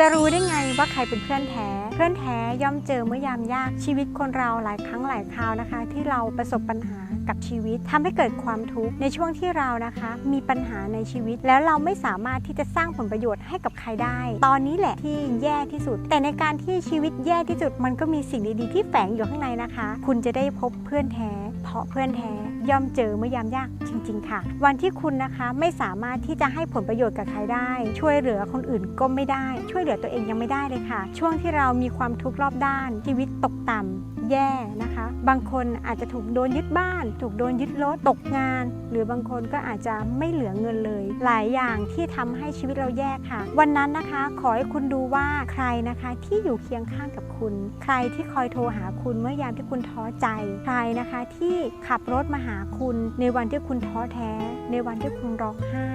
จะรู้ได้ไงว่าใครเป็นเพื่อนแท้ เพื่อนแท้ย่อมเจอเมื่อยามยากชีวิตคนเราหลายครั้งหลายคราวนะคะ ที่เราประสบปัญหากับชีวิตทำให้เกิดความทุกข์ในช่วงที่เรานะคะ มีปัญหาในชีวิต แล้วเราไม่สามารถที่จะสร้างผลประโยชน์ให้กับใครได้ ตอนนี้แหละที่แย่ที่สุด แต่ในการที่ชีวิตแย่ที่สุดมันก็มีสิ่งดีๆที่แฝงอยู่ข้างในนะคะ คุณจะได้พบเพื่อนแท้าะเพื่อนแท้ย่อมเจอเมื่อยามยากจริง ๆ ค่ะ วันที่คุณนะคะไม่สามารถที่จะให้ผลประโยชน์กับใครได้ ช่วยเหลือคนอื่นก็ไม่ได้ ช่วยเหลือตัวเองยังไม่ได้เลยค่ะ ช่วงที่เรามีความทุกข์รอบด้านชีวิตตกต่ำ แย่นะคะ บางคนอาจจะถูกโดนยึดบ้าน ถูกโดนยึดรถตกงาน หรือบางคนก็อาจจะไม่เหลือเงินเลย หลายอย่างที่ทำให้ชีวิตเราแย่ค่ะ วันนั้นนะคะขอให้คุณดูว่าใครนะคะที่อยู่เคียงข้างกับคุณ ใครที่คอยโทรหาคุณเมื่อยามที่คุณท้อใจ ใครนะคะที่ขับรถมาหาคุณในวันที่คุณท้อแท้ ในวันที่คุณร้องไห้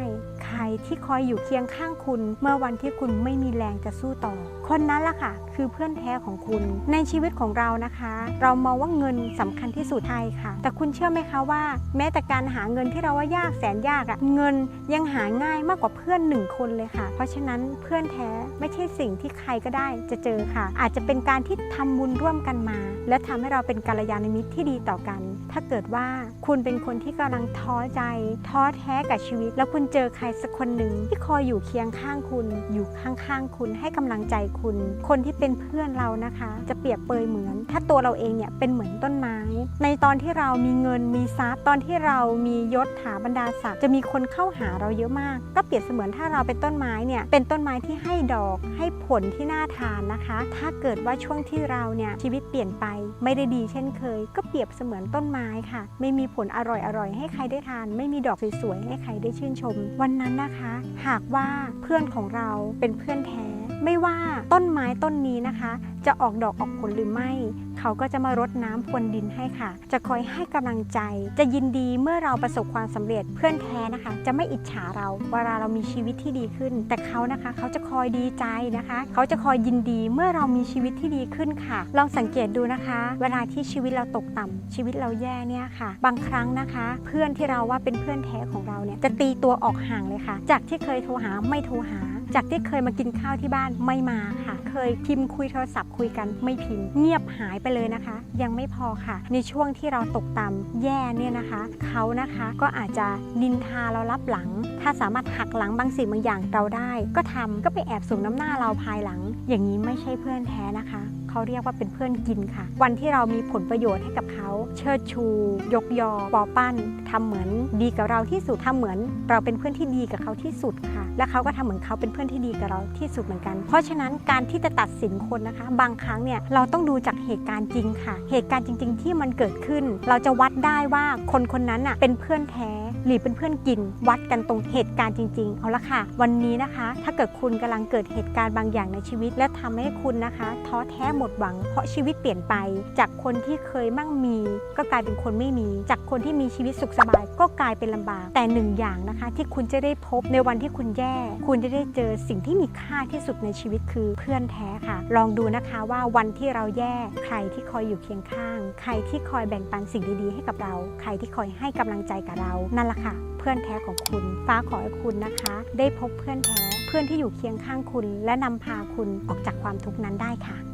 ใครที่คอยอยู่เคียงข้างคุณ เมื่อวันที่คุณไม่มีแรงจะสู้ต่อ คนนั้นล่ะค่ะ คือเพื่อนแท้ของคุณ ในชีวิตของเรานะคะ เรามองว่าเงินสำคัญที่สุดใช่ค่ะ แต่คุณเชื่อไหมคะว่า แม้แต่การหาเงินที่เราว่ายากแสนยากอะเงินยังหาง่ายมากกว่าเพื่อนหนึ่งคนเลยค่ะ เพราะฉะนั้นเพื่อนแท้ไม่ใช่สิ่งที่ใครก็ได้จะเจอค่ะ อาจจะเป็นการที่ทำบุญร่วมกันมา และทำให้เราเป็นกัลยาณมิตรที่ดีต่อกัน ถ้าเกิดว่าคุณเป็นคนที่กำลังท้อใจ ท้อแท้กับชีวิต แล้วคุณเจอใครสักคนหนึ่งที่คอยอยู่เคียงข้างคุณ อยู่ข้างๆคุณให้กำลังใจคุณ คนที่เป็นเพื่อนเรานะคะ จะเปรียบเปยเหมือน ถ้าตัวเราเองเนี่ยเป็นเหมือนต้นไม้ ในตอนที่เรามีเงินมีทรัพย์ตอนที่เรามียศถาบรรดาศักดิ์จะมีคนเข้าหาเราเยอะมาก ก็เปรียบเสมือนถ้าเราเป็นต้นไม้เนี่ยเป็นต้นไม้ที่ให้ดอกให้ผลที่น่าทานนะคะ ถ้าเกิดว่าช่วงที่เราเนี่ยชีวิตเปลี่ยนไปไม่ได้ดีเช่นเคย ก็เปรียบเสมือนต้นไม้ค่ะ ไม่มีผลอร่อยๆให้ใครได้ทาน ไม่มีดอกสวยๆให้ใครได้ชื่นชม วันนั้นนะคะ หากว่าเพื่อนของเราเป็นเพื่อนแท้ ไม่ว่าต้นไม้ต้นนี้นะคะ จะออกดอกออกผลหรือไม่ เขาก็จะมารดน้ำพรวนดินให้ค่ะ จะคอยให้กำลังใจ จะยินดีเมื่อเราประสบความสำเร็จเพื่อนแท้นะคะ จะไม่อิจฉาเราเวลาเรามีชีวิตที่ดีขึ้น แต่เขานะคะ เขาจะคอยดีใจนะคะ เขาจะคอยยินดีเมื่อเรามีชีวิตที่ดีขึ้นค่ะ ลองสังเกตดูนะคะ เวลาที่ชีวิตเราตกต่ำชีวิตเราแย่เนี่ยค่ะ บางครั้งนะคะ เพื่อนที่เราว่าเป็นเพื่อนแท้ของเราเนี่ยจะตีตัวออกห่างเลยค่ะ จากที่เคยโทรหาไม่โทรหา จากที่เคยมากินข้าวที่บ้านไม่มาค่ะ เคยพิมพ์คุยโทรศัพท์คุยกันไม่พิมพ์ เงียบหายไปเลยนะคะ ยังไม่พอค่ะ ในช่วงที่เราตกต่ำแย่เนี่ยนะคะเขานะคะก็อาจจะนินทาเรารับหลัง ถ้าสามารถหักหลังบางสิ่งบางอย่างเราได้ ก็ทำก็ไปแอบสูงน้ำหน้าเราภายหลัง อย่างนี้ไม่ใช่เพื่อนแท้นะคะเขาเรียกว่าเป็นเพื่อนกินค่ะ วันที่เรามีผลประโยชน์ให้กับเขา เชิดชู ยกยอปอปั้นทำเหมือนดีกับเราที่สุดทำเหมือน เราเป็นเพื่อนที่ดีกับเขาที่สุดค่ะ และเขาก็ทำเหมือนเขาเป็นเพื่อนที่ดีกับเราที่สุดเหมือนกัน เพราะฉะนั้นการที่จะตัดสินคนนะคะ บางครั้งเนี่ยเราต้องดูจากเหตุการณ์จริงค่ะ เหตุการณ์จริง ๆ ที่มันเกิดขึ้น เราจะวัดได้ว่าคนคนนั้นน่ะเป็นเพื่อนแท้หรือเป็นเพื่อนกิน วัดกันตรงเหตุการณ์จริง ๆ เอาละค่ะ วันนี้นะคะ ถ้าเกิดคุณกำลังเกิดเหตุการณ์บางอย่างในชีวิต และทำให้คุณนะคะ ท้อแท้หมดหวัง เพราะชีวิตเปลี่ยนไป จากคนที่เคยมั่งมี ก็กลายเป็นคนไม่มี จากคนที่มีชีวิตสุขสบายก็กลายเป็นลำบาก แต่หนึ่งอย่างนะคะ ที่คุณจะได้พบในวันที่คุณแย่ คุณจะได้เจอสิ่งที่มีค่าที่สุดในชีวิตคือเพื่อนแท้ค่ะ ลองดูนะคะว่าวันที่เราแย่ใครที่คอยอยู่เคียงข้าง ใครที่คอยแบ่งปันสิ่งดีๆ ให้กับเรา ใครที่คอยให้กำลังใจกับเรา นั่นแหละค่ะ เพื่อนแท้ของคุณ ฟ้าขอให้คุณนะคะ ได้พบเพื่อนแท้ เพื่อนที่อยู่เคียงข้างคุณ และนำพาคุณออกจากความทุกข์นั้นได้ค่ะ